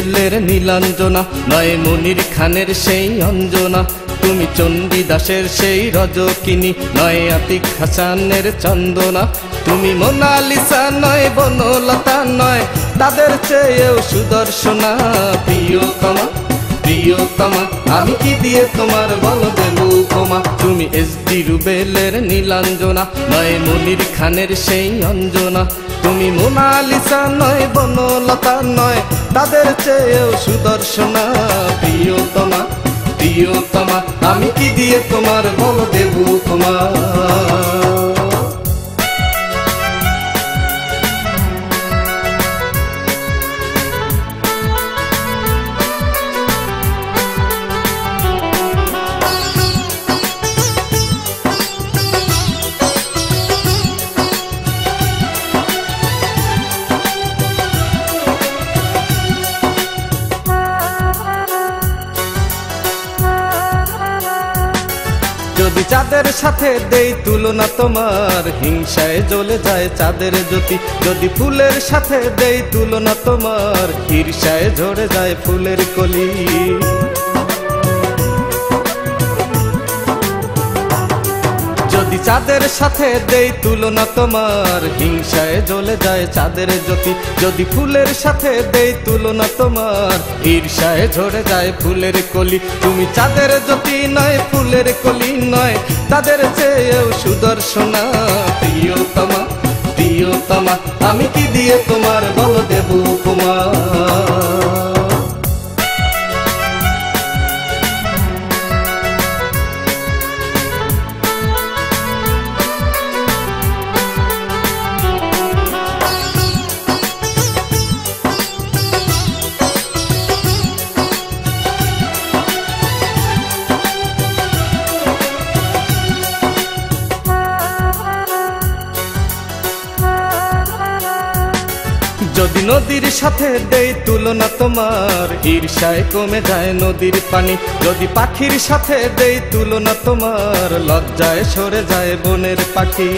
রুবেলের নীলাঞ্জনা নয় মনির খানের সেই অঞ্জনা। তুমি চণ্ডীদাসের সেই রজকিনী নয় আতিক হাসানের চন্দনা। তুমি মোনালিসা নয়, বনলতা নয়, তাদের চেয়েও সুদর্শনা, প্রিয়তমা। প্রিয়তমা, আমি কি দিয়ে তোমার বল দেব উপমা? তুমি এস ডি রুবেলের নীলাঞ্জনা নয় মনির খানের সেই অঞ্জনা। তুমি মোনালিসা নয়, বনলতা নয়, তাদের চেয়েও সুদর্শনা। প্রিয়তমা প্রিয়তমা, আমি কি দিয়ে তোমার বল দেব উপমা? যদি চাঁদের সাথে দেই তুলনা তোমার, হিংসায় জ্বলে যায় চাঁদের জ্যোতি। যদি ফুলের সাথে দেই তুলনা তোমার হিরসায় ঝরে যায় ফুলের কলি। চাঁদের সাথে দেই তুলনা তোমার। হিংসায় জ্বলে যায় চাঁদের জ্যোতি। যদি ফুলের সাথে দেই তুলনা তোমার, ঈর্ষায় ঝরে যায় ফুলের কলি। তুমি চাঁদের জ্যোতি নয়, ফুলের কলি নয়। তাদের চেয়েও সুদর্শনা। প্রিয়তমা প্রিয়তমা, আমি কি দিয়ে তোমার বল দেব উপমা? নদীর সাথে দেই তুলনা তোমার। ঈর্ষায় কমে যায় নদীর পানি। যদি পাখির সাথে দেই তুলনা তোমার, লজ্জায় সরে যায় বনের পাখি।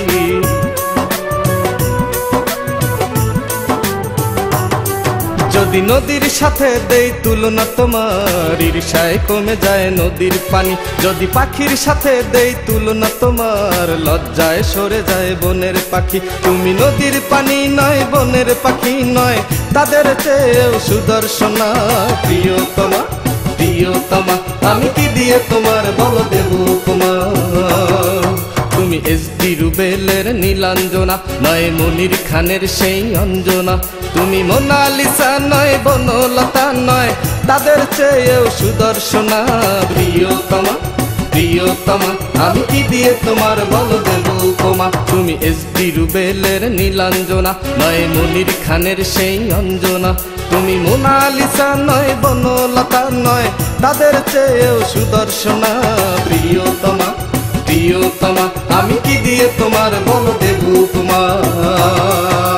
যদি নদীর সাথে দেই তুলনা তোমার, ঈর্ষায় কমে যায় নদীর পানি। যদি পাখির সাথে দেই তুলনা তোমার, লজ্জায় সরে যায় বনের পাখি। তুমি নদীর পানি নয়, বনের পাখি নয়, তাদের চেয়েও সুদর্শনা। প্রিয়তমা প্রিয়তমা, আমি কি দিয়ে তোমার বল দেব উপমা? তুমি এস ডি রুবেলের নীলাঞ্জনা নয় মনির খানের সেই অঞ্জনা। তুমি মোনালিসা, নয় বনলতা নয়, তাদের চেয়েও সুদর্শনা প্রিয়তমা প্রিয়তমা, আমি কি দিয়ে তোমার বল দেব উপমা? তুমি এস ডি রুবেলের নীলাঞ্জনা নয় মনির খানের সেই অঞ্জনা। তুমি মোনালিসা নয়, বনলতা নয়, তাদের চেয়েও সুদর্শনা প্রিয়তমা প্রিয়তমা, আমি কি দিয়ে তোমার বল দেব তোমার